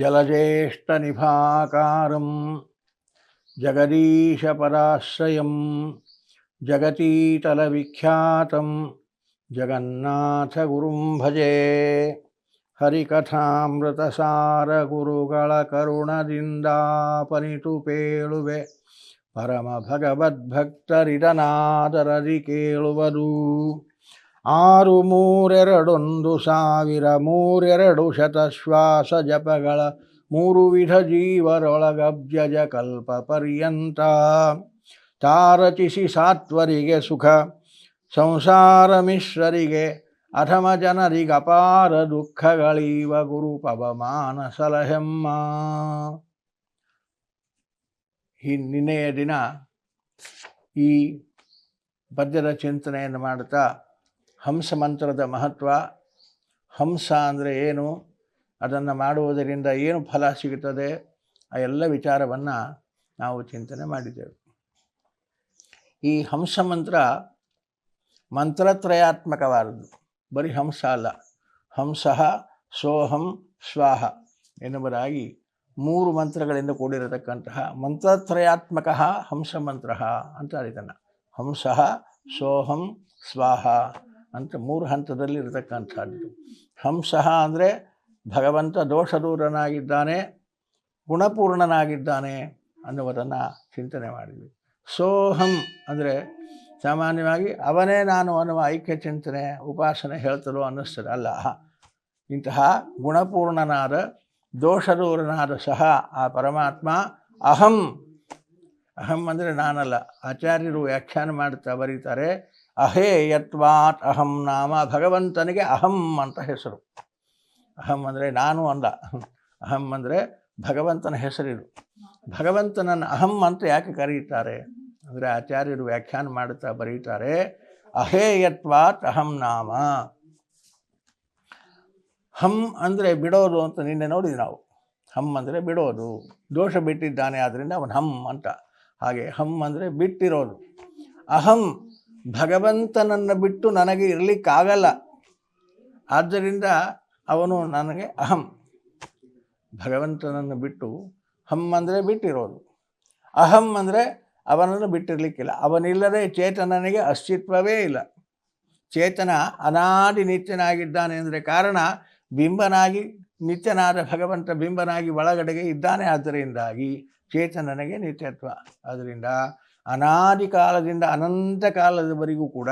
జలజేష్టనిభాకారం జగదీశపరాశ్రయం జగతీతలవిఖ్యాతం జగన్నాథగురుం భజే ಹರಿಕಥಾಮೃತಸಾರಗುರುಗಳ ಕರುಣದಿಂದಾಪನಿತು ಪೇಳುವೆ ಪರಮ ಭಗವದ್ಭಕ್ತರಿದನಾದರದಿ ಕೇಳುವುದು ಆರು ಮೂರೆರಡೊಂದು ಸಾವಿರ ಮೂರೆರಡು ಶತಶ್ವಾಸ ಜಪಗಳ ಮೂರು ವಿಧ ಜೀವರೊಳಗಬ್ಜಜ ಕಲ್ಪ ಪರ್ಯಂತ. ತಾರಚಿಸಿ ಸಾತ್ವರಿಗೆ ಸುಖ, ಸಂಸಾರ ಮಿಶ್ರರಿಗೆ, ಅಧಮ ಜನರಿಗಪಾರ ದುಃಖಗಳೀವ ಗುರು ಪವಮಾನ ಸಲಹೆಮ್ಮ. ನಿನ್ನೆಯ ದಿನ ಈ ಪದ್ಯದ ಚಿಂತನೆಯನ್ನು ಮಾಡುತ್ತಾ ಹಂಸ ಮಂತ್ರದ ಮಹತ್ವ, ಹಂಸ ಅಂದರೆ ಏನು, ಅದನ್ನು ಮಾಡುವುದರಿಂದ ಏನು ಫಲ ಸಿಗುತ್ತದೆ, ಆ ಎಲ್ಲ ವಿಚಾರವನ್ನು ನಾವು ಚಿಂತನೆ ಮಾಡಿದ್ದೇವೆ. ಈ ಹಂಸ ಮಂತ್ರ ಮಂತ್ರತ್ರಯಾತ್ಮಕವಾದದ್ದು ಬರೀ ಹಂಸ ಅಲ್ಲ, ಹಂಸ ಸೋಹಂ ಸ್ವಾಹ ಎನ್ನುವುದಾಗಿ ಮೂರು ಮಂತ್ರಗಳಿಂದ ಕೂಡಿರತಕ್ಕಂತಹ ಮಂತ್ರತ್ರಯಾತ್ಮಕ ಹಂಸ ಮಂತ್ರ ಅಂತ ಇದನ್ನು ಹಂಸ ಸೋಹಂ ಸ್ವಾಹ ಅಂತ ಮೂರು ಹಂತದಲ್ಲಿ ಇರತಕ್ಕಂಥದ್ದು. ಹಂಸಃ ಅಂದರೆ ಭಗವಂತ ದೋಷದೂರನಾಗಿದ್ದಾನೆ, ಗುಣಪೂರ್ಣನಾಗಿದ್ದಾನೆ ಅನ್ನುವುದನ್ನು ಚಿಂತನೆ ಮಾಡಿದ್ವಿ. ಸೋಹಂ ಅಂದರೆ ಸಾಮಾನ್ಯವಾಗಿ ಅವನೇ ನಾನು ಅನ್ನುವ ಐಕ್ಯ ಚಿಂತನೆ, ಉಪಾಸನೆ ಹೇಳ್ತಲೋ ಅನ್ನಿಸ್ತದೆ. ಅಲ್ಲ ಇಂತಹ ಗುಣಪೂರ್ಣನಾದ, ದೋಷದೂರನಾದ ಸಹ ಆ ಪರಮಾತ್ಮ ಅಹಂ. ಅಹಂ ಅಂದರೆ ನಾನಲ್ಲ. ಆಚಾರ್ಯರು ವ್ಯಾಖ್ಯಾನ ಮಾಡುತ್ತಾ ಬರೀತಾರೆ ಅಹೇ ಯತ್ವಾತ್ ಅಹಂ ನಾಮ ಭಗವಂತನಿಗೆ ಅಹಂ ಅಂತ ಹೆಸರು. ಅಹಂ ಅಂದರೆ ನಾನು ಅಂದ. ಅಹಂ ಅಂದರೆ ಭಗವಂತನ ಹೆಸರಿದು ಭಗವಂತನನ್ನು ಅಹಂ ಅಂತ ಯಾಕೆ ಕರೀತಾರೆ? ಅಂದರೆ ಆಚಾರ್ಯರು ವ್ಯಾಖ್ಯಾನ ಮಾಡುತ್ತಾ ಬರೀತಾರೆ ಅಹೇಯತ್ವಾತ್ ಅಹಂ ನಾಮ. ಹಂ ಅಂದರೆ ಬಿಡೋದು ಅಂತ ನಿನ್ನೆ ನೋಡಿದ್ವಿ ನಾವು. ಹಂ ಅಂದರೆ ಬಿಡೋದು. ದೋಷ ಬಿಟ್ಟಿದ್ದಾನೆ ಆದ್ದರಿಂದ ಅವನು ಹಂ ಅಂತ. ಹಾಗೆ ಹಂ ಅಂದರೆ ಬಿಟ್ಟಿರೋದು. ಅಹಂ ಭಗವಂತನನ್ನು ಬಿಟ್ಟು ನನಗೆ ಇರಲಿಕ್ಕಾಗಲ್ಲ. ಆದ್ದರಿಂದ ಅವನು ನನಗೆ ಅಹಂ. ಭಗವಂತನನ್ನು ಬಿಟ್ಟು ಹಮ್ ಅಂದರೆ ಬಿಟ್ಟಿರೋದು. ಅಹಂ ಅಂದರೆ ಅವನನ್ನು ಬಿಟ್ಟಿರಲಿಕ್ಕಿಲ್ಲ. ಅವನಿಲ್ಲದೆ ಚೇತನನಿಗೆ ಅಸ್ತಿತ್ವವೇ ಇಲ್ಲ. ಚೇತನ ಅನಾದಿ ನಿತ್ಯನಾಗಿದ್ದಾನೆ ಅಂದರೆ ಕಾರಣ ಬಿಂಬನಾಗಿ ನಿತ್ಯನಾದ ಭಗವಂತ ಬಿಂಬನಾಗಿ ಒಳಗಡೆಗೆ ಇದ್ದಾನೆ. ಆದ್ದರಿಂದಾಗಿ ಚೇತನನಿಗೆ ನಿತ್ಯತ್ವ. ಆದ್ದರಿಂದ ಅನಾದಿ ಕಾಲದಿಂದ ಅನಂತ ಕಾಲದವರೆಗೂ ಕೂಡ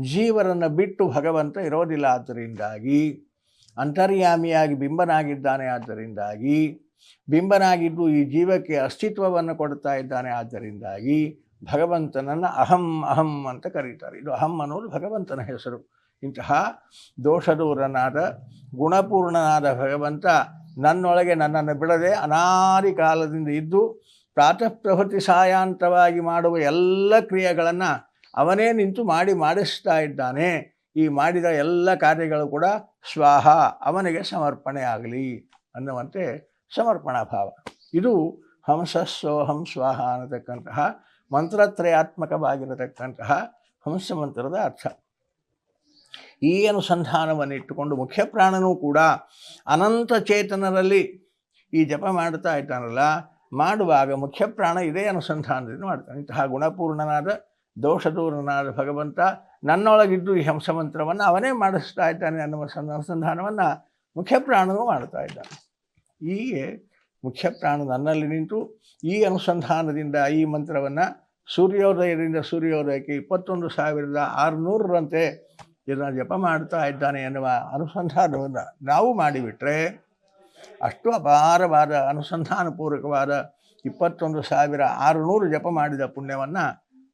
ಜೀವರನ್ನು ಬಿಟ್ಟು ಭಗವಂತ ಇರೋದಿಲ್ಲ. ಆದ್ದರಿಂದಾಗಿ ಅಂತರ್ಯಾಮಿಯಾಗಿ ಬಿಂಬನಾಗಿದ್ದಾನೆ. ಆದ್ದರಿಂದಾಗಿ ಬಿಂಬನಾಗಿದ್ದು ಈ ಜೀವಕ್ಕೆ ಅಸ್ತಿತ್ವವನ್ನು ಕೊಡ್ತಾ ಇದ್ದಾನೆ. ಆದ್ದರಿಂದಾಗಿ ಭಗವಂತನನ್ನು ಅಹಂ ಅಹಂ ಅಂತ ಕರೀತಾರೆ. ಇದು ಅಹಂ ಅನ್ನೋದು ಭಗವಂತನ ಹೆಸರು. ಇಂತಹ ದೋಷದೂರನಾದ, ಗುಣಪೂರ್ಣನಾದ ಭಗವಂತ ನನ್ನೊಳಗೆ ನನ್ನನ್ನು ಬಿಡದೆ ಅನಾದಿ ಕಾಲದಿಂದ ಇದ್ದು ಪ್ರಾತಃ ಪ್ರಭೃತಿ ಸಾಯಾಂತವಾಗಿ ಮಾಡುವ ಎಲ್ಲ ಕ್ರಿಯೆಗಳನ್ನು ಅವನೇ ನಿಂತು ಮಾಡಿ ಮಾಡಿಸ್ತಾ ಇದ್ದಾನೆ. ಈ ಮಾಡಿದ ಎಲ್ಲ ಕಾರ್ಯಗಳು ಕೂಡ ಸ್ವಾಹ, ಅವನಿಗೆ ಸಮರ್ಪಣೆ ಆಗಲಿ ಅನ್ನುವಂತೆ ಸಮರ್ಪಣಾ ಭಾವ. ಇದು ಹಂಸಸ್ಸೋಹಂ ಸ್ವಾಹ ಅನ್ನತಕ್ಕಂತಹ ಮಂತ್ರತ್ರಯಾತ್ಮಕವಾಗಿರತಕ್ಕಂತಹ ಹಂಸ ಮಂತ್ರದ ಅರ್ಥ. ಈ ಅನುಸಂಧಾನವನ್ನು ಇಟ್ಟುಕೊಂಡು ಮುಖ್ಯ ಪ್ರಾಣನೂ ಕೂಡ ಅನಂತ ಚೇತನರಲ್ಲಿ ಈ ಜಪ ಮಾಡ್ತಾ ಇದ್ದಾನಲ್ಲ ಮಾಡುವಾಗ ಮುಖ್ಯ ಪ್ರಾಣ ಇದೇ ಅನುಸಂಧಾನದಿಂದ ಮಾಡ್ತಾನೆ. ಇಂತಹ ಗುಣಪೂರ್ಣನಾದ ದೋಷದೂರ್ಣನಾದ ಭಗವಂತ ನನ್ನೊಳಗಿದ್ದು ಈ ಹಂಸ ಮಂತ್ರವನ್ನು ಅವನೇ ಮಾಡಿಸ್ತಾ ಇದ್ದಾನೆ ಅನ್ನುವ ಅನುಸಂಧಾನವನ್ನು ಮುಖ್ಯ ಪ್ರಾಣನೂ ಮಾಡ್ತಾ ಇದ್ದಾನೆ. ಹೀಗೆ ಮುಖ್ಯ ಪ್ರಾಣ ನನ್ನಲ್ಲಿ ನಿಂತು ಈ ಅನುಸಂಧಾನದಿಂದ ಈ ಮಂತ್ರವನ್ನು ಸೂರ್ಯೋದಯದಿಂದ ಸೂರ್ಯೋದಯಕ್ಕೆ ಇಪ್ಪತ್ತೊಂದು ಸಾವಿರದ ಆರುನೂರರಂತೆ ಇದನ್ನು ಜಪ ಮಾಡ್ತಾ ಇದ್ದಾನೆ ಎನ್ನುವ ಅನುಸಂಧಾನವನ್ನು ನಾವು ಮಾಡಿಬಿಟ್ರೆ ಅಷ್ಟು ಅಪಾರವಾದ ಅನುಸಂಧಾನಪೂರ್ವಕವಾದ ಇಪ್ಪತ್ತೊಂದು ಸಾವಿರ ಆರುನೂರು ಜಪ ಮಾಡಿದ ಪುಣ್ಯವನ್ನು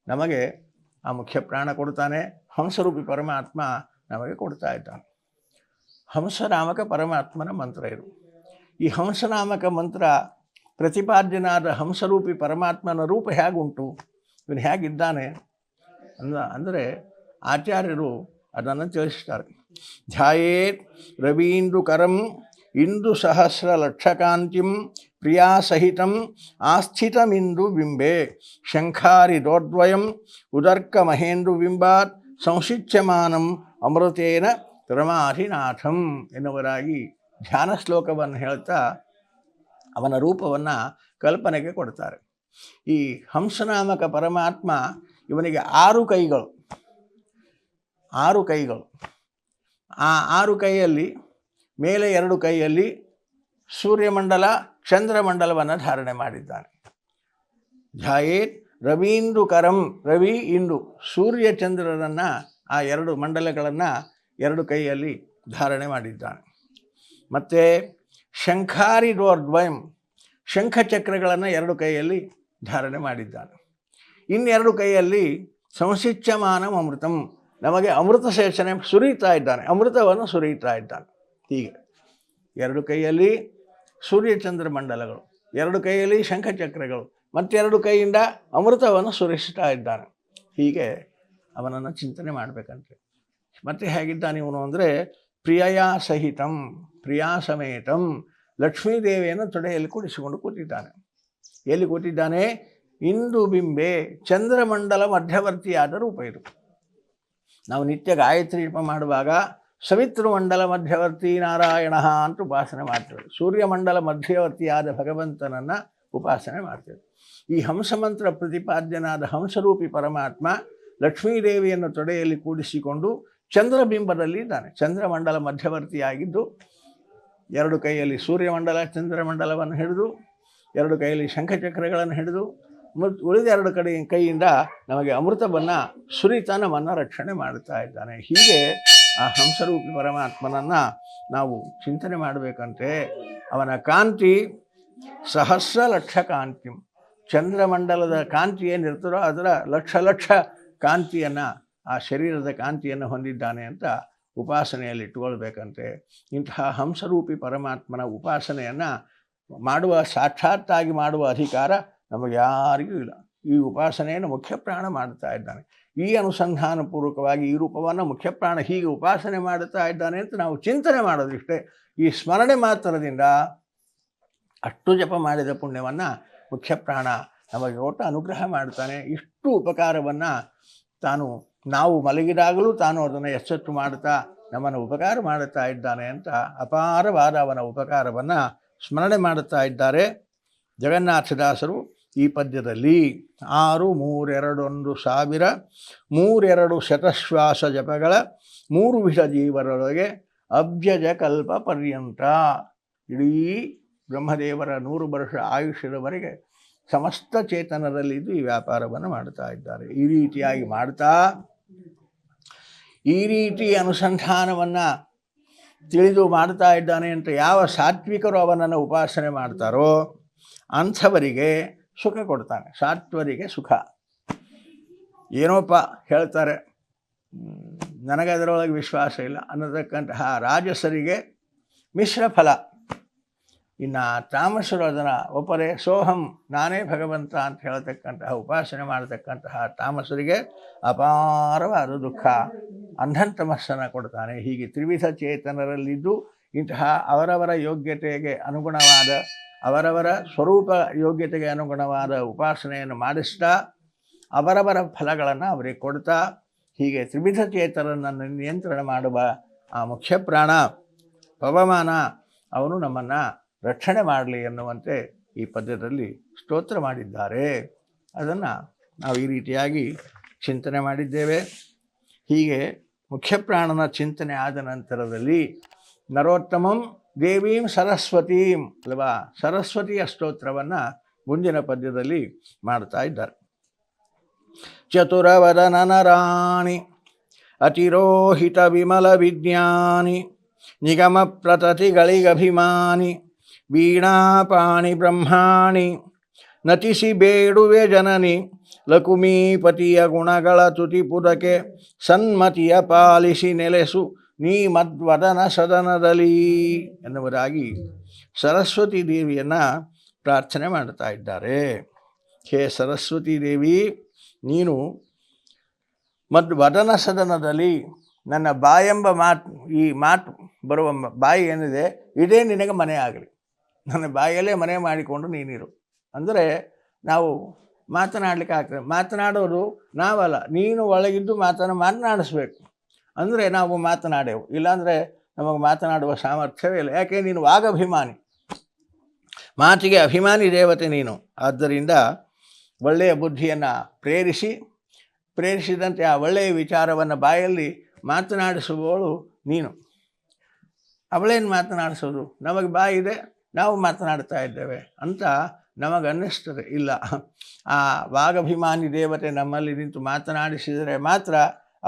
ನಮಗೆ ಆ ಮುಖ್ಯ ಪ್ರಾಣ ಕೊಡ್ತಾನೆ. ಹಂಸರೂಪಿ ಪರಮಾತ್ಮ ನಮಗೆ ಕೊಡ್ತಾ ಇದ್ದಾನೆ. ಹಂಸನಾಮಕ ಪರಮಾತ್ಮನ ಮಂತ್ರ ಇದು. ಈ ಹಂಸನಾಮಕ ಮಂತ್ರ ಪ್ರತಿಪಾದ್ಯನಾದ ಹಂಸರೂಪಿ ಪರಮಾತ್ಮನ ರೂಪ ಹೇಗುಂಟು? ಇವನು ಹೇಗಿದ್ದಾನೆ? ಅಂದ, ಅಂದರೆ ಆಚಾರ್ಯರು ಅದನ್ನು ತಿಳಿಸ್ತಾರೆ. ಧ್ಯಾಯೇತ್ ರವೀಂದು ಕರಂ ಇಂದು ಸಹಸ್ರ ಲಕ್ಷಕಾಂತಿಂ ಪ್ರಿಯಾಸಹಿತಂ ಆಸ್ಥಿತಮಿಂದು ಬಿಂಬೆ ಶಂಖಾರಿ ದೋರ್ದ್ವಯಂ ಉದರ್ಕ ಮಹೇಂದು ಬಿಂಬಾತ್ ಸಂಶಿಚ್ಯಮಾನಂ ಅಮೃತೇನ ರಮಾಧಿನಾಥಂ ಎನ್ನುವರಾಗಿ ಧ್ಯಾನ ಶ್ಲೋಕವನ್ನು ಹೇಳ್ತಾ ಅವನ ರೂಪವನ್ನು ಕಲ್ಪನೆಗೆ ಕೊಡ್ತಾರೆ. ಈ ಹಂಸನಾಮಕ ಪರಮಾತ್ಮ ಇವನಿಗೆ ಆರು ಕೈಗಳು ಆರು ಕೈಗಳು. ಆ ಆರು ಕೈಯಲ್ಲಿ ಮೇಲೆ ಎರಡು ಕೈಯಲ್ಲಿ ಸೂರ್ಯಮಂಡಲ, ಚಂದ್ರಮಂಡಲವನ್ನು ಧಾರಣೆ ಮಾಡಿದ್ದಾನೆ. ಝಾಯೇತ್ ರವೀಂದು ಕರಂ, ರವಿ ಇಂದು ಸೂರ್ಯ ಚಂದ್ರರನ್ನು ಆ ಎರಡು ಮಂಡಲಗಳನ್ನು ಎರಡು ಕೈಯಲ್ಲಿ ಧಾರಣೆ ಮಾಡಿದ್ದಾನೆ. ಮತ್ತು ಶಂಖಾರಿ ದ್ವಯಂ ಶಂಖಚಕ್ರಗಳನ್ನು ಎರಡು ಕೈಯಲ್ಲಿ ಧಾರಣೆ ಮಾಡಿದ್ದಾನೆ. ಇನ್ನೆರಡು ಕೈಯಲ್ಲಿ ಸಂಸಿಚ್ಯಮಾನ ಅಮೃತಂ, ನಮಗೆ ಅಮೃತ ಸೇಚನೆ ಸುರಿತಾ ಇದ್ದಾನೆ, ಅಮೃತವನ್ನು ಸುರಿಯುತ್ತಾ ಇದ್ದಾನೆ. ಹೀಗೆ. ಎರಡು ಕೈಯಲ್ಲಿ ಸೂರ್ಯಚಂದ್ರ ಮಂಡಲಗಳು, ಎರಡು ಕೈಯಲ್ಲಿ ಶಂಖಚಕ್ರಗಳು ಮತ್ತೆರಡು ಕೈಯಿಂದ ಅಮೃತವನ್ನು ಸುರಿಸ್ತಾ ಇದ್ದಾನೆ. ಹೀಗೆ ಅವನನ್ನು ಚಿಂತನೆ ಮಾಡಬೇಕಂತೆ. ಮತ್ತೆ ಹೇಗಿದ್ದಾನೆ ಇವನು ಅಂದರೆ, ಪ್ರಿಯಯ ಸಹಿತಂ, ಪ್ರಿಯಾ ಸಮೇತಂ ಲಕ್ಷ್ಮೀದೇವಿಯನ್ನು ತೊಡೆಯಲ್ಲಿ ಕೂಡಿಸಿಕೊಂಡು ಕೂತಿದ್ದಾನೆ. ಎಲ್ಲಿ ಕೂತಿದ್ದಾನೆ? ಇಂದು ಬಿಂಬೆ ಚಂದ್ರಮಂಡಲ ಮಧ್ಯವರ್ತಿಯಾದ ರೂಪ ಇದು. ನಾವು ನಿತ್ಯ ಗಾಯತ್ರಿ ಜಪ ಮಾಡುವಾಗ ಸವಿತೃಮಂಡಲ ಮಧ್ಯವರ್ತಿ ನಾರಾಯಣ ಅಂತ ಉಪಾಸನೆ ಮಾಡ್ತೇವೆ. ಸೂರ್ಯಮಂಡಲ ಮಧ್ಯವರ್ತಿಯಾದ ಭಗವಂತನನ್ನು ಉಪಾಸನೆ ಮಾಡ್ತೇವೆ. ಈ ಹಂಸಮಂತ್ರ ಪ್ರತಿಪಾದ್ಯನಾದ ಹಂಸರೂಪಿ ಪರಮಾತ್ಮ ಲಕ್ಷ್ಮೀದೇವಿಯನ್ನು ತೊಡೆಯಲ್ಲಿ ಕೂಡಿಸಿಕೊಂಡು ಚಂದ್ರಬಿಂಬದಲ್ಲಿ ಇದ್ದಾನೆ. ಚಂದ್ರಮಂಡಲ ಮಧ್ಯವರ್ತಿಯಾಗಿದ್ದು ಎರಡು ಕೈಯಲ್ಲಿ ಸೂರ್ಯಮಂಡಲ, ಚಂದ್ರಮಂಡಲವನ್ನು ಹಿಡಿದು ಎರಡು ಕೈಯಲ್ಲಿ ಶಂಖಚಕ್ರಗಳನ್ನು ಹಿಡಿದು ಉಳಿದ ಎರಡು ಕಡೆ ಕೈಯಿಂದ ನಮಗೆ ಅಮೃತವನ್ನು ಸುರಿತ ನಮ್ಮನ್ನು ರಕ್ಷಣೆ ಮಾಡುತ್ತಾ ಇದ್ದಾನೆ. ಹೀಗೆ ಆ ಹಂಸರೂಪಿ ಪರಮಾತ್ಮನನ್ನು ನಾವು ಚಿಂತನೆ ಮಾಡಬೇಕಂತೆ. ಅವನ ಕಾಂತಿ ಸಹಸ್ರ ಲಕ್ಷ ಕಾಂತಿ. ಚಂದ್ರಮಂಡಲದ ಕಾಂತಿ ಏನಿರ್ತದೋ ಅದರ ಲಕ್ಷ ಲಕ್ಷ ಕಾಂತಿಯನ್ನು, ಆ ಶರೀರದ ಕಾಂತಿಯನ್ನು ಹೊಂದಿದ್ದಾನೆ ಅಂತ ಉಪಾಸನೆಯಲ್ಲಿ ಇಟ್ಕೊಳ್ಬೇಕಂತೆ ಇಂತಹ ಹಂಸರೂಪಿ ಪರಮಾತ್ಮನ ಉಪಾಸನೆಯನ್ನು ಮಾಡುವ, ಸಾಕ್ಷಾತ್ತಾಗಿ ಮಾಡುವ ಅಧಿಕಾರ ನಮಗೆ ಯಾರಿಗೂ ಇಲ್ಲ. ಈ ಉಪಾಸನೆಯನ್ನು ಮುಖ್ಯ ಪ್ರಾಣ ಮಾಡುತ್ತಾ ಇದ್ದಾನೆ. ಈ ಅನುಸಂಧಾನ ಪೂರ್ವಕವಾಗಿ ಈ ರೂಪವನ್ನು ಮುಖ್ಯಪ್ರಾಣ ಹೀಗೆ ಉಪಾಸನೆ ಮಾಡುತ್ತಾ ಇದ್ದಾನೆ ಅಂತ ನಾವು ಚಿಂತನೆ ಮಾಡೋದಿಷ್ಟೇ. ಈ ಸ್ಮರಣೆ ಮಾತ್ರದಿಂದ ಅಷ್ಟು ಜಪ ಮಾಡಿದ ಪುಣ್ಯವನ್ನು ಮುಖ್ಯಪ್ರಾಣ ನಮಗೆ ಒಟ್ಟು ಅನುಗ್ರಹ ಮಾಡ್ತಾನೆ ಇಷ್ಟು ಉಪಕಾರವನ್ನು ತಾನು ನಾವು ಮಲಗಿದಾಗಲೂ ತಾನು ಅದನ್ನು ಎಚ್ಚೆತ್ತು ಮಾಡುತ್ತಾ ನಮ್ಮನ್ನು ಉಪಕಾರ ಮಾಡುತ್ತಾ ಇದ್ದಾನೆ ಅಂತ ಅಪಾರವಾದ ಅವನ ಉಪಕಾರವನ್ನು ಸ್ಮರಣೆ ಮಾಡುತ್ತಾ ಇದ್ದಾರೆ. ಜಗನ್ನಾಥದಾಸರು ಈ ಪದ್ಯದಲ್ಲಿ ಆರು ಮೂರೆರಡೊಂದು ಸಾವಿರ ಮೂರೆರಡು ಶತಶ್ವಾಸ ಜಪಗಳ, ಮೂರು ವಿಷ ಜೀವರೊಳಗೆ ಅಭ್ಯಜಕಲ್ಪ ಕಲ್ಪ ಪರ್ಯಂತ. ಇಡೀ ಬ್ರಹ್ಮದೇವರ ನೂರು ವರ್ಷ ಆಯುಷ್ಯದವರೆಗೆ ಸಮಸ್ತ ಚೇತನದಲ್ಲಿದ್ದು ಈ ವ್ಯಾಪಾರವನ್ನು ಮಾಡ್ತಾ ಇದ್ದಾರೆ. ಈ ರೀತಿಯಾಗಿ ಮಾಡ್ತಾ, ಈ ರೀತಿ ಅನುಸಂಧಾನವನ್ನು ತಿಳಿದು ಮಾಡ್ತಾ ಇದ್ದಾನೆ ಅಂತ ಯಾವ ಸಾತ್ವಿಕರು ಅವನನ್ನು ಉಪಾಸನೆ ಮಾಡ್ತಾರೋ ಅಂಥವರಿಗೆ ಸುಖ ಕೊಡ್ತಾನೆ, ಸಾತ್ವರಿಗೆ ಸುಖ. ಏನೋಪ್ಪ ಹೇಳ್ತಾರೆ ನನಗೆ ಅದರೊಳಗೆ ವಿಶ್ವಾಸ ಇಲ್ಲ ಅನ್ನತಕ್ಕಂತಹ ರಾಜಸರಿಗೆ ಮಿಶ್ರ ಫಲ. ಇನ್ನು ತಾಮಸರು ಅದನ್ನು ಒಪ್ಪರೆ ಸೋಹಂ, ನಾನೇ ಭಗವಂತ ಅಂತ ಹೇಳ್ತಕ್ಕಂತಹ, ಉಪಾಸನೆ ಮಾಡತಕ್ಕಂತಹ ತಾಮಸರಿಗೆ ಅಪಾರವಾದ ದುಃಖ. ಅಂಧಂತಮಸ್ಸನ್ನು ಕೊಡ್ತಾನೆ. ಹೀಗೆ ತ್ರಿವಿಧ ಚೇತನರಲ್ಲಿದ್ದು ಇಂತಹ ಅವರವರ ಯೋಗ್ಯತೆಗೆ ಅನುಗುಣವಾದ ಅವರವರ ಸ್ವರೂಪ ಯೋಗ್ಯತೆಗೆ ಅನುಗುಣವಾದ ಉಪಾಸನೆಯನ್ನು ಮಾಡಿಸ್ತಾ, ಅವರವರ ಫಲಗಳನ್ನು ಅವರಿಗೆ ಕೊಡ್ತಾ, ಹೀಗೆ ತ್ರಿವಿಧ ಚೇತನನ್ನು ನಿಯಂತ್ರಣ ಮಾಡುವ ಆ ಮುಖ್ಯ ಪ್ರಾಣ ಪವಮಾನ ಅವನು ನಮ್ಮನ್ನು ರಕ್ಷಣೆ ಮಾಡಲಿ ಎನ್ನುವಂತೆ ಈ ಪದ್ಯದಲ್ಲಿ ಸ್ತೋತ್ರ ಮಾಡಿದ್ದಾರೆ. ಅದನ್ನು ನಾವು ಈ ರೀತಿಯಾಗಿ ಚಿಂತನೆ ಮಾಡಿದ್ದೇವೆ. ಹೀಗೆ ಮುಖ್ಯ ಪ್ರಾಣನ ಚಿಂತನೆ ಆದ ನಂತರದಲ್ಲಿ ನರೋತ್ತಮಂ ದೇವೀಂ ಸರಸ್ವತೀಂ ಅಲ್ವಾ? ಸರಸ್ವತಿಯ ಸ್ತೋತ್ರವನ್ನು ಮುಂದಿನ ಪದ್ಯದಲ್ಲಿ ಮಾಡ್ತಾ ಇದ್ದಾರೆ. ಚತುರವದನ ನರಾಣಿ ಅತಿರೋಹಿತ ವಿಮಲ ವಿಜ್ಞಾನಿ, ನಿಗಮ ಪ್ರತತಿಗಳಿಗಭಿಮಾನಿ, ವೀಣಾಪಾಣಿ ಬ್ರಹ್ಮಾಣಿ ನತಿಸಿ ಬೇಡುವೆ ಜನನಿ, ಲಕುಮೀಪತಿಯ ಗುಣಗಳ ತುತಿಪುದಕ್ಕೆ ಸನ್ಮತಿಯ ಪಾಲಿಸಿ ನೆಲೆಸು ನೀ ಮದ್ವದನ ಸದನದಲ್ಲಿ ಎನ್ನುವುದಾಗಿ ಸರಸ್ವತಿ ದೇವಿಯನ್ನು ಪ್ರಾರ್ಥನೆ ಮಾಡ್ತಾ ಇದ್ದಾರೆ. ಹೇ ಸರಸ್ವತಿ ದೇವಿ, ನೀನು ಮದ್ ವದನ ಸದನದಲ್ಲಿ ನನ್ನ ಬಾಯೆಂಬ ಮಾತು, ಈ ಮಾತು ಬರುವ ಬಾಯಿ ಏನಿದೆ, ಇದೇ ನಿನಗೆ ಮನೆ ಆಗಲಿ. ನನ್ನ ಬಾಯಲ್ಲೇ ಮನೆ ಮಾಡಿಕೊಂಡು ನೀನಿರು. ಅಂದರೆ ನಾವು ಮಾತನಾಡಲಿಕ್ಕೆ ಆಗ್ತದೆ. ಮಾತನಾಡೋರು ನಾವಲ್ಲ, ನೀನು ಒಳಗಿದ್ದು ಮಾತನ್ನು ಮಾತನಾಡಿಸ್ಬೇಕು. ಅಂದರೆ ನಾವು ಮಾತನಾಡೆವು. ಇಲ್ಲಾಂದರೆ ನಮಗೆ ಮಾತನಾಡುವ ಸಾಮರ್ಥ್ಯವೇ ಇಲ್ಲ. ಯಾಕೆ? ನೀನು ವಾಗಭಿಮಾನಿ. ಮಾತಿಗೆ ಅಭಿಮಾನಿ ದೇವತೆ ನೀನು. ಆದ್ದರಿಂದ ಒಳ್ಳೆಯ ಬುದ್ಧಿಯನ್ನು ಪ್ರೇರಿಸಿ, ಪ್ರೇರಿಸಿದಂತೆ ಆ ಒಳ್ಳೆಯ ವಿಚಾರವನ್ನು ಬಾಯಲ್ಲಿ ಮಾತನಾಡಿಸುವವಳು ನೀನು. ಅವಳೇನು ಮಾತನಾಡಿಸೋದು? ನಮಗೆ ಬಾಯಿದೆ ನಾವು ಮಾತನಾಡ್ತಾ ಇದ್ದೇವೆ ಅಂತ ನಮಗನ್ನಿಸ್ತದೆ. ಇಲ್ಲ. ಆ ವಾಗಭಿಮಾನಿ ದೇವತೆ ನಮ್ಮಲ್ಲಿ ನಿಂತು ಮಾತನಾಡಿಸಿದರೆ ಮಾತ್ರ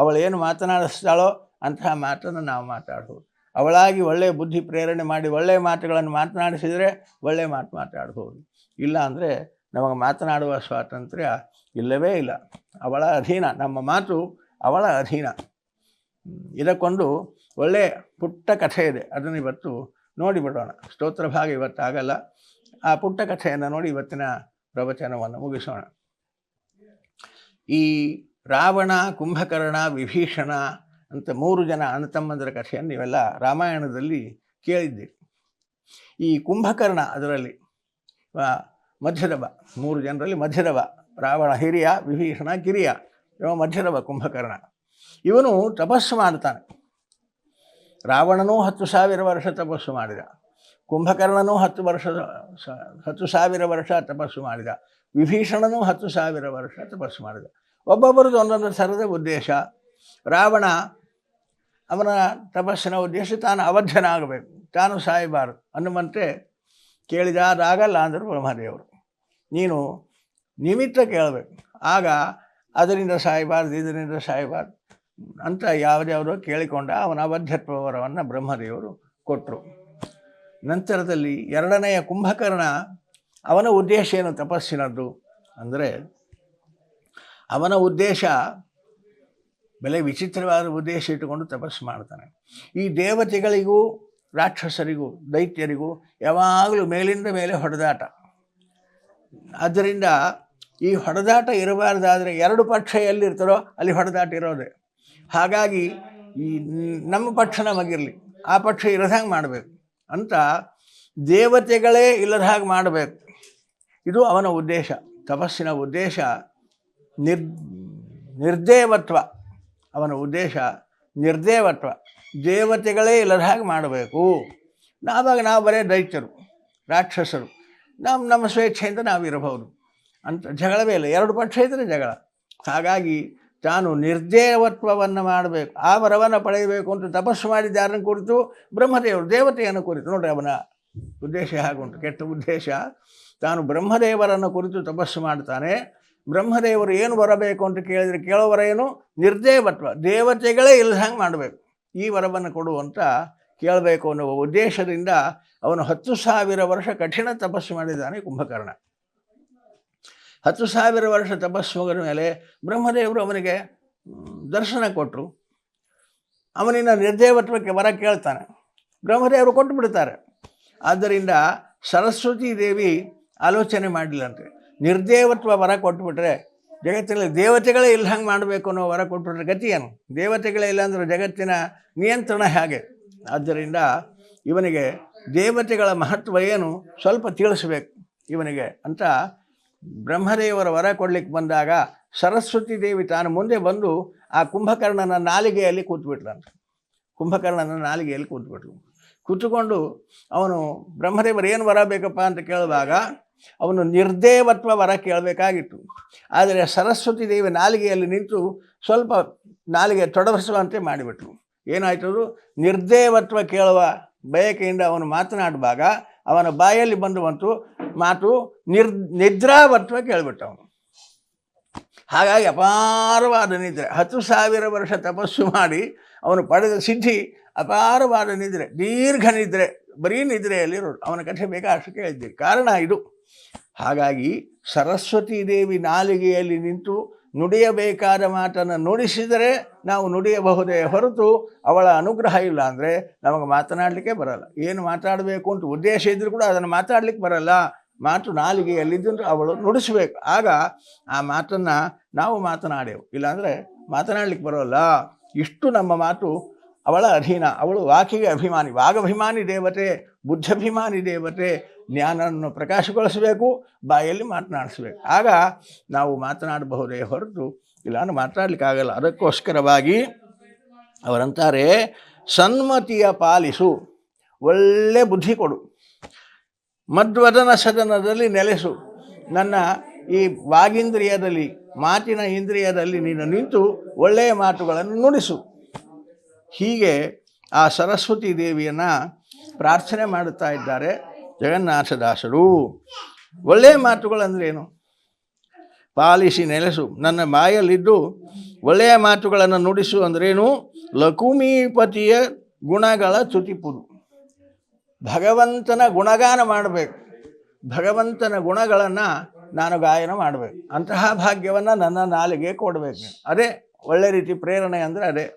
ಅವಳೇನು ಮಾತನಾಡಿಸ್ತಾಳೋ ಅಂತಹ ಮಾತನ್ನು ನಾವು ಮಾತಾಡ್ಬೋದು. ಅವಳಾಗಿ ಒಳ್ಳೆಯ ಬುದ್ಧಿ ಪ್ರೇರಣೆ ಮಾಡಿ ಒಳ್ಳೆಯ ಮಾತುಗಳನ್ನು ಮಾತನಾಡಿಸಿದರೆ ಒಳ್ಳೆಯ ಮಾತು ಮಾತಾಡ್ಬೋದು. ಇಲ್ಲ ಅಂದರೆ ನಮಗೆ ಮಾತನಾಡುವ ಸ್ವಾತಂತ್ರ್ಯ ಇಲ್ಲವೇ ಇಲ್ಲ. ಅವಳ ಅಧೀನ, ನಮ್ಮ ಮಾತು ಅವಳ ಅಧೀನ. ಇದಕ್ಕೊಂದು ಒಳ್ಳೆಯ ಪುಟ್ಟ ಕಥೆ ಇದೆ, ಅದನ್ನು ಇವತ್ತು ನೋಡಿಬಿಡೋಣ ಸ್ತೋತ್ರ ಭಾಗ ಇವತ್ತಾಗಲ್ಲ. ಆ ಪುಟ್ಟ ಕಥೆಯನ್ನು ನೋಡಿ ಇವತ್ತಿನ ಪ್ರವಚನವನ್ನು ಮುಗಿಸೋಣ. ಈ ರಾವಣ, ಕುಂಭಕರ್ಣ, ವಿಭೀಷಣ ಅಂತ ಮೂರು ಜನ ಅಣ್ಣತಮ್ಮಂದರ ಕಥೆಯನ್ನು ಇವೆಲ್ಲ ರಾಮಾಯಣದಲ್ಲಿ ಕೇಳಿದ್ದೀರಿ. ಈ ಕುಂಭಕರ್ಣ ಅದರಲ್ಲಿ ಮಧ್ಯದವ, ಮೂರು ಜನರಲ್ಲಿ ಮಧ್ಯದವ, ರಾವಣ ಹಿರಿಯ, ವಿಭೀಷಣ ಕಿರಿಯ, ಇವ ಮಧ್ಯದವ ಕುಂಭಕರ್ಣ. ಇವನು ತಪಸ್ಸು ಮಾಡ್ತಾನೆ. ರಾವಣನೂ ಹತ್ತು ಸಾವಿರ ವರ್ಷ ತಪಸ್ಸು ಮಾಡಿದ. ಕುಂಭಕರ್ಣನೂ ಹತ್ತು ವರ್ಷ ಹತ್ತು ಸಾವಿರ ವರ್ಷ ತಪಸ್ಸು ಮಾಡಿದ. ವಿಭೀಷಣನೂ ಹತ್ತು ಸಾವಿರ ವರ್ಷ ತಪಸ್ಸು ಮಾಡಿದ. ಒಬ್ಬೊಬ್ಬರದ್ದು ಒಂದೊಂದು ಥರದ ಉದ್ದೇಶ. ರಾವಣ ಅವನ ತಪಸ್ಸಿನ ಉದ್ದೇಶ ತಾನು ಅವಧ್ಯನಾಗಬೇಕು ತಾನು ಸಾಯಬಾರದು. ಅನ್ನುವಂತೆ ಕೇಳಿದ ಅದಾಗಲ್ಲ ಅಂದರು ಬ್ರಹ್ಮದೇವರು. ನೀನು ನಿಮಿತ್ತ ಕೇಳಬೇಕು. ಆಗ ಅದರಿಂದ ಸಾಯಬಾರ್ದು, ಇದರಿಂದ ಸಾಯಬಾರ್ದು ಅಂತ ಯಾವುದ್ಯಾವುದೋ ಕೇಳಿಕೊಂಡ ಅವನ ಅವಧ್ಯತ್ವ ವರವನ್ನು ಬ್ರಹ್ಮದೇವರು ಕೊಟ್ಟರು ನಂತರದಲ್ಲಿ ಎರಡನೆಯ ಕುಂಭಕರ್ಣ ಅವನ ಉದ್ದೇಶ ಏನು, ತಪಸ್ಸಿನದ್ದು? ಅಂದರೆ ಅವನ ಉದ್ದೇಶ, ಬೆಲೆ ವಿಚಿತ್ರವಾದ ಉದ್ದೇಶ ಇಟ್ಟುಕೊಂಡು ತಪಸ್ಸು ಮಾಡ್ತಾನೆ. ಈ ದೇವತೆಗಳಿಗೂ, ರಾಕ್ಷಸರಿಗೂ, ದೈತ್ಯರಿಗೂ ಯಾವಾಗಲೂ ಮೇಲಿಂದ ಮೇಲೆ ಹೊಡೆದಾಟ. ಆದ್ದರಿಂದ ಈ ಹೊಡೆದಾಟ ಇರಬಾರ್ದಾದರೆ ಎರಡು ಪಕ್ಷ ಎಲ್ಲಿರ್ತಾರೋ ಅಲ್ಲಿ ಹೊಡೆದಾಟ ಇರೋದೆ. ಹಾಗಾಗಿ ಈ ನಮ್ಮ ಪಕ್ಷ ನಮಗಿರಲಿ, ಆ ಪಕ್ಷ ಇರದ ಹಾಗೆ ಮಾಡಬೇಕು. ಅಂತ ದೇವತೆಗಳೇ ಇಲ್ಲದ ಹಾಗೆ ಮಾಡಬೇಕು. ಇದು ಅವನ ಉದ್ದೇಶ, ತಪಸ್ಸಿನ ಉದ್ದೇಶ. ನಿರ್, ನಿರ್ದೇವತ್ವ, ಅವನ ಉದ್ದೇಶ ನಿರ್ದೇವತ್ವ. ದೇವತೆಗಳೇ ಇಲ್ಲದ ಹಾಗೆ ಮಾಡಬೇಕು. ನಾವಾಗ ನಾವು ಬರೇ ದೈತ್ಯರು, ರಾಕ್ಷಸರು. ನಮ್ಮ ನಮ್ಮ ಸ್ವೇಚ್ಛೆಯಿಂದ ನಾವು ಇರಬಹುದು. ಅಂತ ಜಗಳವೇ ಇಲ್ಲ. ಎರಡು ಪಕ್ಷ ಇದ್ದರೆ ಜಗಳ. ಹಾಗಾಗಿ ತಾನು ನಿರ್ದೇವತ್ವವನ್ನು ಮಾಡಬೇಕು. ಆ ವರವನ್ನು ಪಡೆಯಬೇಕು ಅಂತ ತಪಸ್ಸು ಮಾಡಿದ್ದಾರನ್ನು ಕುರಿತು? ಬ್ರಹ್ಮದೇವರು, ದೇವತೆಯನ್ನು ಕುರಿತು. ನೋಡ್ರಿ ಅವನ ಉದ್ದೇಶ ಹಾಗುಂಟು ಕೆಟ್ಟ ಉದ್ದೇಶ. ತಾನು ಬ್ರಹ್ಮದೇವರನ್ನು ಕುರಿತು ತಪಸ್ಸು ಮಾಡ್ತಾನೆ. ಬ್ರಹ್ಮದೇವರು ಏನು ಬರಬೇಕು ಅಂತ ಕೇಳಿದರೆ ಕೇಳೋವರೇನು ನಿರ್ದೇವತ್ವ. ದೇವತೆಗಳೇ ಇಲ್ಲದಂಗೆ ಮಾಡಬೇಕು. ಈ ವರವನ್ನು ಕೊಡುವಂತ ಕೇಳಬೇಕು ಅನ್ನುವ ಉದ್ದೇಶದಿಂದ ಅವನು ಹತ್ತು ಸಾವಿರ ವರ್ಷ ಕಠಿಣ ತಪಸ್ಸು ಮಾಡಿದ್ದಾನೆ ಕುಂಭಕರ್ಣ. ಹತ್ತು ಸಾವಿರ ವರ್ಷ ತಪಸ್ಸು ಮುಗಿದ ಮೇಲೆ ಬ್ರಹ್ಮದೇವರು ಅವನಿಗೆ ದರ್ಶನ ಕೊಟ್ಟರು ಅವನಿನ ನಿರ್ದೇವತ್ವಕ್ಕೆ ವರ ಕೇಳ್ತಾನೆ. ಬ್ರಹ್ಮದೇವರು ಕೊಟ್ಟು ಬಿಡ್ತಾರೆ ಆದ್ದರಿಂದ ಸರಸ್ವತಿ ದೇವಿ ಆಲೋಚನೆ ಮಾಡಲಿಲ್ಲಂತೆ. ನಿರ್ದೇವತ್ವ ವರ ಕೊಟ್ಬಿಟ್ರೆ ಜಗತ್ತಿನಲ್ಲಿ ದೇವತೆಗಳೇ ಇಲ್ಲ ಹಂಗೆ ಮಾಡಬೇಕು ಅನ್ನೋ ವರ ಕೊಟ್ಬಿಟ್ರೆ ಗತಿ ಏನು? ದೇವತೆಗಳೇ ಇಲ್ಲಾಂದ್ರೆ ಜಗತ್ತಿನ ನಿಯಂತ್ರಣ ಹೇಗೆ? ಆದ್ದರಿಂದ ಇವನಿಗೆ ದೇವತೆಗಳ ಮಹತ್ವ ಏನು ಸ್ವಲ್ಪ ತಿಳಿಸ್ಬೇಕು ಇವನಿಗೆ ಅಂತ ಬ್ರಹ್ಮದೇವರ ವರ ಕೊಡ್ಲಿಕ್ಕೆ ಬಂದಾಗ ಸರಸ್ವತಿ ದೇವಿ ತಾನು ಮುಂದೆ ಬಂದು ಆ ಕುಂಭಕರ್ಣನ ನಾಲಿಗೆಯಲ್ಲಿ ಕೂತ್ಬಿಟ್ಲಂತೆ ಕುಂಭಕರ್ಣನ ನಾಲಿಗೆಯಲ್ಲಿ ಕೂತ್ಬಿಟ್ಲು. ಕೂತ್ಕೊಂಡು ಅವನು ಬ್ರಹ್ಮದೇವರು ಏನು ವರ ಬೇಕಪ್ಪ ಅಂತ ಕೇಳುವಾಗ ಅವನು ನಿರ್ದೇವತ್ವ ವರ ಕೇಳಬೇಕಾಗಿತ್ತು. ಆದರೆ ಸರಸ್ವತಿ ದೇವಿ ನಾಲಿಗೆಯಲ್ಲಿ ನಿಂತು ಸ್ವಲ್ಪ ನಾಲಿಗೆ ತೊಡಗಿಸುವಂತೆ ಮಾಡಿಬಿಟ್ರು. ಏನಾಯ್ತದು ನಿರ್ದೇವತ್ವ ಕೇಳುವ ಬಯಕೆಯಿಂದ ಅವನು ಮಾತನಾಡುವಾಗ ಅವನ ಬಾಯಲ್ಲಿ ಬಂದು ಬಂತು ಮಾತು ನಿರ್ ನಿದ್ರಾವತ್ವ ಕೇಳಿಬಿಟ್ಟ ಅವನು. ಹಾಗಾಗಿ ಅಪಾರವಾದ ನಿದ್ರೆ, ಹತ್ತು ಸಾವಿರ ವರ್ಷ ತಪಸ್ಸು ಮಾಡಿ ಅವನು ಪಡೆದ ಸಿದ್ಧಿ ಅಪಾರವಾದ ನಿದ್ರೆ, ದೀರ್ಘ ನಿದ್ರೆ, ಬರೀ ನಿದ್ರೆಯಲ್ಲಿರೋರು ಅವನ ಕಥೆ ಬೇಕಾಷ್ಟು ಕೇಳಿದ್ದೀರಿ ಕಾರಣ ಇದು. ಹಾಗಾಗಿ ಸರಸ್ವತಿ ದೇವಿ ನಾಲಿಗೆಯಲ್ಲಿ ನಿಂತು ನುಡಿಯಬೇಕಾದ ಮಾತನ್ನು ನುಡಿಸಿದರೆ ನಾವು ನುಡಿಯಬಹುದೇ ಹೊರತು ಅವಳ ಅನುಗ್ರಹ ಇಲ್ಲ ಅಂದರೆ ನಮಗೆ ಮಾತನಾಡಲಿಕ್ಕೆ ಬರಲ್ಲ. ಏನು ಮಾತಾಡಬೇಕು ಅಂತ ಉದ್ದೇಶ ಇದ್ದರೂ ಕೂಡ ಅದನ್ನು ಮಾತಾಡಲಿಕ್ಕೆ ಬರಲ್ಲ. ಮಾತು ನಾಲಿಗೆಯಲ್ಲಿದ್ದಂದ್ರೆ ಅವಳು ನುಡಿಸಬೇಕು. ಆಗ ಆ ಮಾತನ್ನು ನಾವು ಮಾತನಾಡೆವು. ಇಲ್ಲಾಂದರೆ ಮಾತನಾಡಲಿಕ್ಕೆ ಬರೋಲ್ಲ. ಇಷ್ಟು ನಮ್ಮ ಮಾತು ಅವಳ ಅಧೀನ. ಅವಳು ವಾಕಿಗೆ ಅಭಿಮಾನಿ, ವಾಗಭಿಮಾನಿ ದೇವತೆ, ಬುದ್ಧಭಿಮಾನಿ ದೇವತೆ ಜ್ಞಾನವನ್ನು ಪ್ರಕಾಶಗೊಳಿಸಬೇಕು ಬಾಯಲ್ಲಿ ಮಾತನಾಡಿಸ್ಬೇಕು. ಆಗ ನಾವು ಮಾತನಾಡಬಹುದೇ ಹೊರತು ಇಲ್ಲ ಮಾತನಾಡಲಿಕ್ಕಾಗಲ್ಲ ಅದಕ್ಕೋಸ್ಕರವಾಗಿ ಅವರಂತಾರೆ ಸನ್ಮತಿಯ ಪಾಲಿಸು ಒಳ್ಳೆ ಬುದ್ಧಿ ಕೊಡು ಮಧ್ವದನ ಸದನದಲ್ಲಿ ನೆಲೆಸು. ನನ್ನ ಈ ವಾಗೀಂದ್ರಿಯದಲ್ಲಿ ಮಾತಿನ ಇಂದ್ರಿಯದಲ್ಲಿ ನೀನು ನಿಂತು ಒಳ್ಳೆಯ ಮಾತುಗಳನ್ನು ನುಡಿಸು. ಹೀಗೆ ಆ ಸರಸ್ವತಿ ದೇವಿಯನ್ನು ಪ್ರಾರ್ಥನೆ ಮಾಡುತ್ತಾ ಇದ್ದಾರೆ. ಜಗನ್ನಾಥದಾಸರು ಒಳ್ಳೆಯ ಮಾತುಗಳಂದ್ರೇನು? ಪಾಲಿಸಿ ನೆಲೆಸು. ನನ್ನ ಬಾಯಲ್ಲಿದ್ದು ಒಳ್ಳೆಯ ಮಾತುಗಳನ್ನು ನುಡಿಸು ಅಂದ್ರೇನು? ಲಕುಮೀಪತಿಯ ಗುಣಗಳ ತುತಿಪುದು ಭಗವಂತನ ಗುಣಗಾನ ಮಾಡಬೇಕು. ಭಗವಂತನ ಗುಣಗಳನ್ನು ನಾನು ಗಾಯನ ಮಾಡಬೇಕು. ಅಂತಹ ಭಾಗ್ಯವನ್ನು ನನ್ನ ನಾಲಿಗೆ ಕೊಡಬೇಕು. ಅದೇ ಒಳ್ಳೆ ರೀತಿ ಪ್ರೇರಣೆ ಅಂದರೆ ಅದೇ.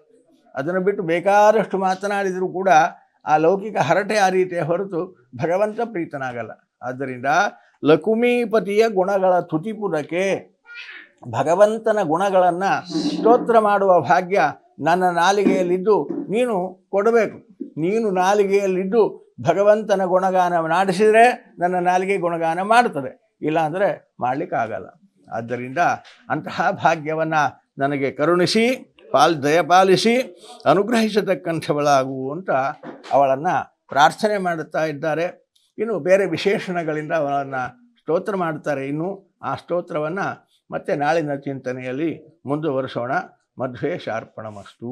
ಅದನ್ನು ಬಿಟ್ಟು ಬೇಕಾದಷ್ಟು ಮಾತನಾಡಿದರೂ ಕೂಡ ಆ ಲೌಕಿಕ ಹರಟೆ ಆ ರೀತಿಯ ಹೊರತು ಭಗವಂತ ಪ್ರೀತನಾಗಲ್ಲ. ಆದ್ದರಿಂದ ಲಕುಮೀಪತಿಯ ಗುಣಗಳ ತುತಿಪುರಕ್ಕೆ ಭಗವಂತನ ಗುಣಗಳನ್ನು ಸ್ತೋತ್ರ ಮಾಡುವ ಭಾಗ್ಯ ನನ್ನ ನಾಲಿಗೆಯಲ್ಲಿದ್ದು ನೀನು ಕೊಡಬೇಕು. ನೀನು ನಾಲಿಗೆಯಲ್ಲಿದ್ದು ಭಗವಂತನ ಗುಣಗಾನ ನಾಡಿಸಿದರೆ ನನ್ನ ನಾಲಿಗೆ ಗುಣಗಾನ ಮಾಡುತ್ತದೆ. ಇಲ್ಲಾಂದರೆ ಮಾಡಲಿಕ್ಕಾಗಲ್ಲ ಆದ್ದರಿಂದ ಅಂತಹ ಭಾಗ್ಯವನ್ನು ನನಗೆ ಕರುಣಿಸಿ, ಪಾಲ್ ದಯಪಾಲಿಸಿ, ಅನುಗ್ರಹಿಸತಕ್ಕಂಥವಳಾಗು ಅಂತ ಅವಳನ್ನು ಪ್ರಾರ್ಥನೆ ಮಾಡುತ್ತಾ ಇದ್ದಾರೆ. ಇನ್ನು ಬೇರೆ ವಿಶೇಷಣಗಳಿಂದ ಅವಳನ್ನು ಸ್ತೋತ್ರ ಮಾಡ್ತಾರೆ ಇನ್ನು ಆ ಸ್ತೋತ್ರವನ್ನು ಮತ್ತೆ ನಾಳಿನ ಚಿಂತನೆಯಲ್ಲಿ ಮುಂದುವರಿಸೋಣ. ಮಧ್ವೇ ಶಾರ್ಪಣಮಸ್ತು.